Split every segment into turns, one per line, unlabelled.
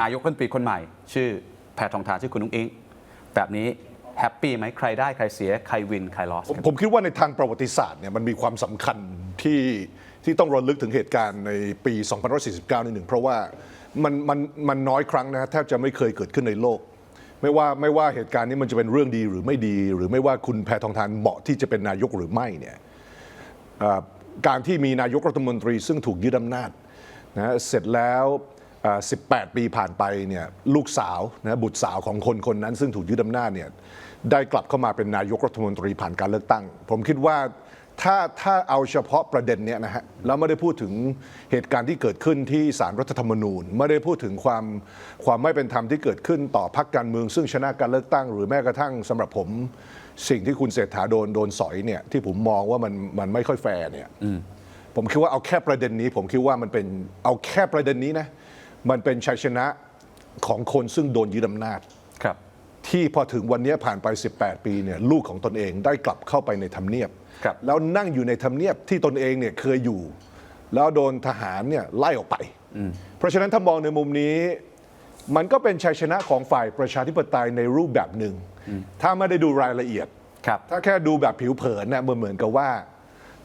นายกรัฐมนตรีคนใหม่ ชื่อแพทองทานชื่อคุณนุ้งอิงแบบนี้แฮปปี้ไหมใครได้ใครเสียใครวินใครลอส
ผมผมคิดว่าในทางประวัติศาสตร์เนี่ยมันมีความสำคัญที่ที่ต้องระลึกถึงเหตุการณ์ในปี 2549นิดหนึ่งเพราะว่ามันมันมันน้อยครั้งนะแทบจะไม่เคยเกิดขึ้นในโลก ไม่ว่าไม่ว่าเหตุการณ์นี้มันจะเป็นเรื่องดีหรือไม่ดี หรือไม่ว่าคุณแพทองทานเหมาะที่จะเป็นนายกหรือไม่เนี่ยการที่มีนายกรัฐมนตรีซึ่งถูกยึดอำนาจนะเสร็จแล้ว 18 ปีผ่านไปเนี่ยลูกสาวนะบุตรสาวของคนคนนั้น ซึ่งถูกยึดอำนาจเนี่ยได้กลับเข้ามาเป็นนายกรัฐมนตรีผ่านการเลือกตั้ง ผมคิดว่าถ้าถ้าเอาเฉพาะประเด็นเนี้ยนะฮะแล้วไม่ได้พูดถึงเหตุการณ์ที่เกิดขึ้นที่สารรัฐธรรมนูญ ไม่ได้พูดถึงความความไม่เป็นธรรมที่เกิดขึ้นต่อพรรคการเมือง ซึ่งชนะการเลือกตั้ง หรือแม้กระทั่งสำหรับผมสิ่งที่คุณเศรษฐาโดนโดนสอยเนี่ยที่ผมมองว่ามันมันไม่ค่อยแฟร์เนี่ยผมคิดว่าเอาแค่ประเด็นนี้ ผมคิดว่ามันเป็นเอาแค่ประเด็นนี้นะ มันเป็นชัยชนะของคนซึ่งโดนยึดอำนาจ
ครับ
ที่พอถึงวันนี้ผ่านไป 18 ปีเนี่ยลูกของตนเองได้กลับเข้าไปในทำเนียบ
ครับ
แล้วนั่งอยู่ในทำเนียบที่ตนเองเนี่ยเคยอยู่ แล้วโดนทหารเนี่ยไล่ออกไป เพราะฉะนั้นถ้ามองในมุมนี้ มันก็เป็นชัยชนะของฝ่ายประชาธิปไตยในรูปแบบหนึ่ง ถ้าไม่ได้ดูรายละเอียด
ครับ
ถ้าแค่ดูแบบผิวเผินเนี่ยมันเหมือนกับว่า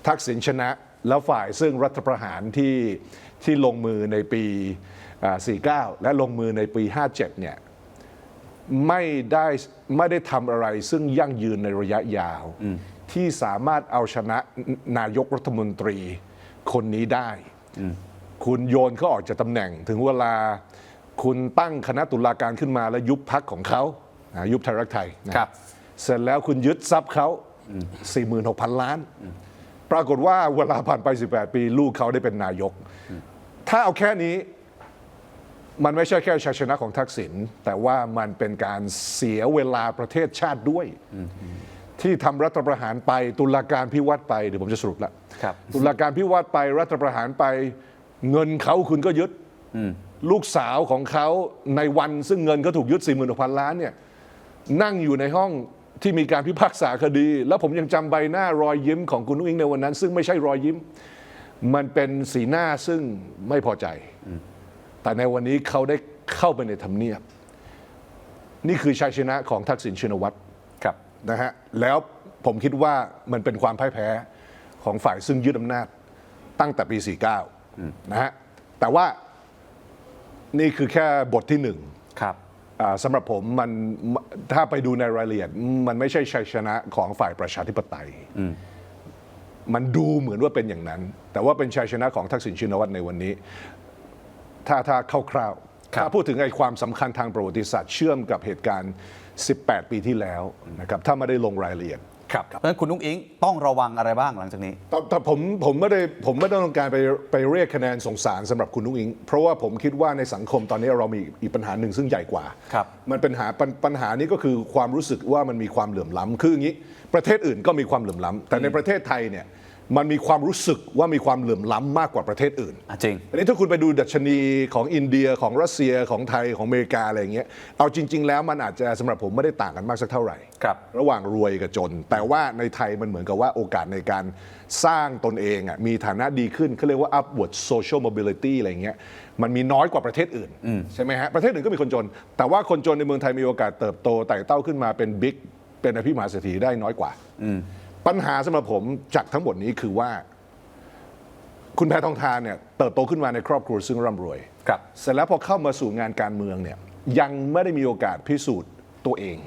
ทักษิณชนะแล้วฝ่ายซึ่งรัฐประหารที่ที่ลงมือในปีอ่า 49 และลงมือในปี 57 เนี่ยไม่ได้ไม่ได้ทำอะไรซึ่งยั่งยืนในระยะยาว ที่สามารถเอาชนะนายกรัฐมนตรีคนนี้ได้ คุณโยนเขาออกจากตำแหน่ง ถึงเวลาคุณตั้งคณะตุลาการขึ้นมาแล้วยุบพักของเขาอ่ายุบไทยรักไทยนะ
ครับ
เสร็จแล้วคุณยึดทรัพย์เขา 46,000 ล้าน ปรากฏว่าเวลาผ่านไป 18 ปี ลูกเขาได้เป็นนายก ถ้าเอาแค่นี้ มันไม่ใช่แค่ชัยชนะของทักษิณแต่ว่ามันเป็นการเสียเวลาประเทศชาติด้วย ที่ทำรัฐประหารไปตุลาการพิวัตรไปเดี๋ยวผมจะสรุปละ
ครับ
ตุลาการพิวัตรไปรัฐประหารไป เงินเขาคุณก็ยึดลูกสาวของเขาในวันซึ่งเงินเขาถูกยึด46,000 ล้านเนี่ยนั่งอยู่ในห้องที่มีการพิพากษาคดี แล้วผมยังจำใบหน้ารอยยิ้มของคุณนุ้งอิงในวันนั้น ซึ่งไม่ใช่รอยยิ้ม มันเป็นสีหน้าซึ่งไม่พอใจ แต่ในวันนี้เขาได้เข้าไปในทำเนียบ นี่คือชัยชนะของทักษิณชินวัตร
ครับ
นะฮะแล้วผมคิดว่ามันเป็นความพ่ายแพ้ของฝ่ายซึ่งยึดอำนาจตั้งแต่ปี 49นะฮะแต่ว่านี่คือแค่บทที่หนึ่ง
ครับ
อ่าสำหรับผมมันถ้าไปดูในรายละเอียด มันไม่ใช่ชัยชนะของฝ่ายประชาธิปไตยมันดูเหมือนว่าเป็นอย่างนั้น แต่ว่าเป็นชัยชนะของทักษิณชินวัตรในวันนี้ ถ้าถ้าคร่าวๆ
ครับ
ถ้าพูดถึงไอ้ความสำคัญทางประวัติศาสตร์เชื่อมกับเหตุการณ์ 18 ปีที่แล้วนะครับถ้าไม่ได้ลงรายละเอียด
ครับเพราะฉะนั้นคุณนุ้งอิงต้องระวังอะไรบ้างหลังจากนี้
แต่แต่ผมผมไม่ได้ผมไม่ได้ต้องการไปไปเรียกคะแนนสงสารสำหรับคุณนุ้งอิง เพราะว่าผมคิดว่าในสังคมตอนนี้เรามีอีกปัญหาหนึ่งซึ่งใหญ่กว่า
ครับ
มันเป็นหาปัญปัญหานี้ก็คือความรู้สึกว่ามันมีความเหลื่อมล้ำคืออย่างนี้ ประเทศอื่นก็มีความเหลื่อมล้ำแต่ในประเทศไทยเนี่ย มันมีความรู้สึกว่ามีความเหลื่อมล้ำมากกว่าประเทศอื่น
อะจริง
อันนี้ถ้าคุณไปดูดัชนีของอินเดียของรัสเซียของไทยของอเมริกาอะไรอย่างเงี้ยเอาจริง ๆ แล้วมันอาจจะสำหรับผมไม่ได้ต่างกันมากสักเท่าไหร่
ครับ
ระหว่างรวยกับจน แต่ว่าในไทยมันเหมือนกับว่าโอกาสในการสร้างตนเองอะมีฐานะดีขึ้นเขาเรียกว่า upward social mobility อะไรอย่างเงี้ยมันมีน้อยกว่าประเทศอื่น ใช่ไหมฮะ ประเทศอื่นก็มีคนจน แต่ว่าคนจนในเมืองไทยมีโอกาสเติบโตไต่เต้าขึ้นมาเป็นบิ๊กเป็นอภิมหาเศรษฐีได้น้อยกว่า ปัญหาสำหรับผมจากทั้งหมดนี้คือว่า คุณแพทองทานเนี่ยเติบโตขึ้นมาในครอบครัวซึ่งร่ำรวย
ครับ
เสร็จแล้วพอเข้ามาสู่งานการเมืองเนี่ยยังไม่ได้มีโอกาสพิสูจน์ตัวเอง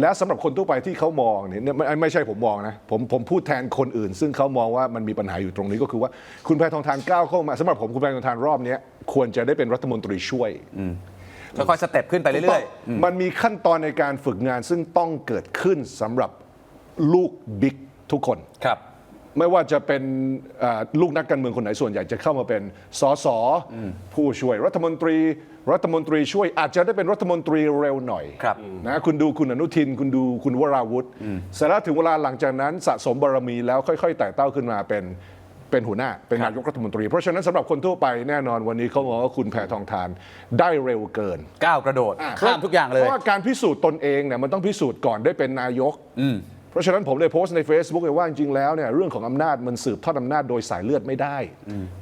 และสำหรับคนทั่วไปที่เขามองเนี่ยเนี่ยไม่ไม่ใช่ผมมองนะผมผมพูดแทนคนอื่น ซึ่งเขามองว่ามันมีปัญหาอยู่ตรงนี้ก็คือว่าคุณแพทองทานก้าวเข้ามาสำหรับผมคุณแพทองทานรอบเนี้ยควรจะได้เป็นรัฐมนตรีช่วย
ค่อยๆสเต็ปขึ้นไปเรื่อย
ๆ มันมีขั้นตอนในการฝึกงานซึ่งต้องเกิดขึ้นสำหรับ ลูกบิ๊กทุกคน
ๆครับ
ไม่ว่าจะเป็นเอ่อลูกนักการเมืองคนไหนส่วนใหญ่จะเข้ามาเป็นสสผู้ช่วยรัฐมนตรีรัฐมนตรีช่วยอาจจะได้เป็นรัฐมนตรีเร็วหน่อย
ครับ
นะคุณดูคุณอนุทินคุณดูคุณวราวุธเสร็จแล้วถึงเวลาหลังจากนั้นสะสมบารมีแล้วค่อย ๆ ไต่เต้าขึ้นมาเป็นเป็นหัวหน้าเป็นนายกรัฐมนตรี เพราะฉะนั้นสำหรับคนทั่วไปแน่นอนวันนี้เขามองว่าคุณแพทองทานได้เร็วเกิน
ก้าวกระโดด ข้ามทุกอย่างเลย
เพราะว่าการพิสูจน์ตนเองเนี่ยมันต้องพิสูจน์ก่อนได้เป็นนายก เพราะฉะนั้นผมเลยโพสต์ใน Facebook เลยว่าจริงๆแล้วเนี่ยเรื่องของอำนาจมันสืบทอดอำนาจโดยสายเลือดไม่ได้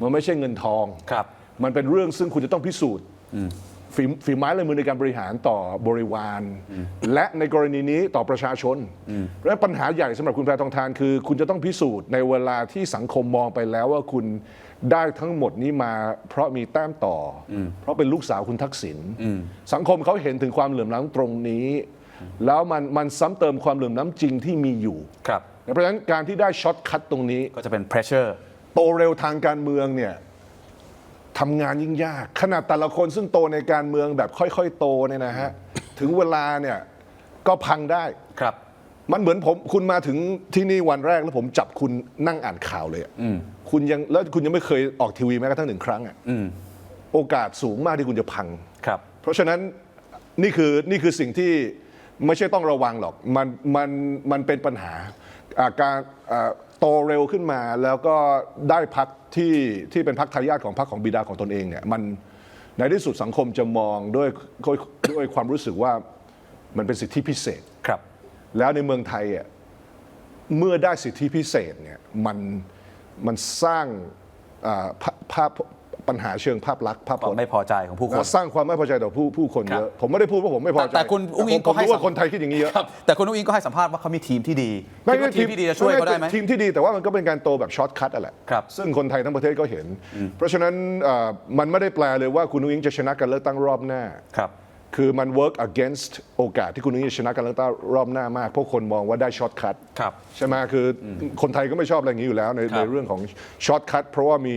มันไม่ใช่เงินทอง
ครับ
มันเป็นเรื่องซึ่งคุณจะต้องพิสูจน์ฝีฝีไม้ลายมือในการบริหารต่อบริวาร และในกรณีนี้ต่อประชาชน และปัญหาใหญ่สำหรับคุณแพทองทานคือ คุณจะต้องพิสูจน์ในเวลาที่สังคมมองไปแล้วว่าคุณได้ทั้งหมดนี้มา เพราะมีแต้มต่ออเพราะเป็นลูกสาวคุณทักษิณสังคมเขาเห็นถึงความเหลื่อมล้ำตรงนี้ แล้วมันมันซ้ำเติมความเหลื่อมล้ำจริงที่มีอยู่
ครับ
เพราะฉะนั้นการที่ได้ช็อตคัดตรงนี้
ก็จะเป็น pressure
โตเร็วทางการเมืองเนี่ยทำงานยิ่งยาก ขนาดแต่ละคนซึ่งโตในการเมืองแบบค่อยๆ โตเนี่ยนะฮะถึงเวลาเนี่ยก็พังได้
ครับ
มันเหมือนผมคุณมาถึงที่นี่วันแรกแล้วผมจับคุณนั่งอ่านข่าวเลยอะคุณยังแล้วคุณยังไม่เคยออกทีวีแม้กระทั่งหนึ่งครั้งอะโอกาสสูงมากที่คุณจะพัง
ครับ
เพราะฉะนั้นนี่คือนี่คือสิ่งที่ ไม่ใช่ต้องระวังหรอก มันมันมันเป็นปัญหาอ่าการอ่าโตเร็วขึ้นมาแล้วก็ได้พักที่ที่เป็นพักทายาทของพักของบิดาของตนเองเนี่ยมันในที่สุดสังคมจะมองด้วยด้วยด้วยความรู้สึกว่ามันเป็นสิทธิพิเศษ
ครับ
แล้วในเมืองไทยอะเมื่อได้สิทธิพิเศษเนี่ยมันมันสร้างอ่าภาภาพ ปัญหาเชิงภาพลักษณ์ภาพ
ควา
พ
ม
จน์
ไม่พอใจของผู้คน
สร้างความไม่พอใจต่อผู้ผู้คน
ครับ
เยอะผมไม่ได้พูดว่าผมไม่พอใจ
แต่แต่คุณอุ้งอิง
ผม
ก็ให้
รู้ว่า
สัม
คนไทยคิดอย่างนี้เยอะ
ครับแต่คุณนุ้งอิงก็ให้สัมภาษณ์ว่าเขามีทีมที่ดีคิดว่าทีมที่ดีจะช่วยเขาได้ไหม
ทีมที่ดีแต่ว่ามันก็เป็นการโตแบบช็อตคัทอะแหละ
ครับ
ซึ่งคนไทยทั้งประเทศก็เห็น เพราะฉะนั้นเอ่อมันไม่ได้แปลเลยว่าคุณนุ้งอิงจะชนะการเลือกตั้งรอบหน้า
ครับ
คือมัน work against โอกาสที่คุณนุ้งอิงจะชนะการเลือกตั้งรอบหน้ามาก เพราะคนมองว่าได้ช็อตคัท
ครับ
ใช่ไหมคืออคนไทยก็ไม่ชอบอะไรอย่างนี้อยู่แล้วใน
ครับ
ในเรื่องของช็อตคัทเพราะว่ามี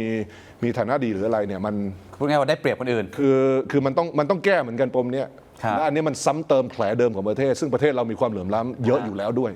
มีฐานะดีหรืออะไรเนี่ยมัน
พูดง่ายๆว่าได้เปรียบคนอื่น
คือคือมันต้องมันต้องแก้เหมือนกันปมเนี้ย
ครับ
และอันนี้มันซ้ำเติมแผลเดิมของประเทศ ซึ่งประเทศเรามีความเหลื่อมล้ำเยอะอยู่แล้วด้วย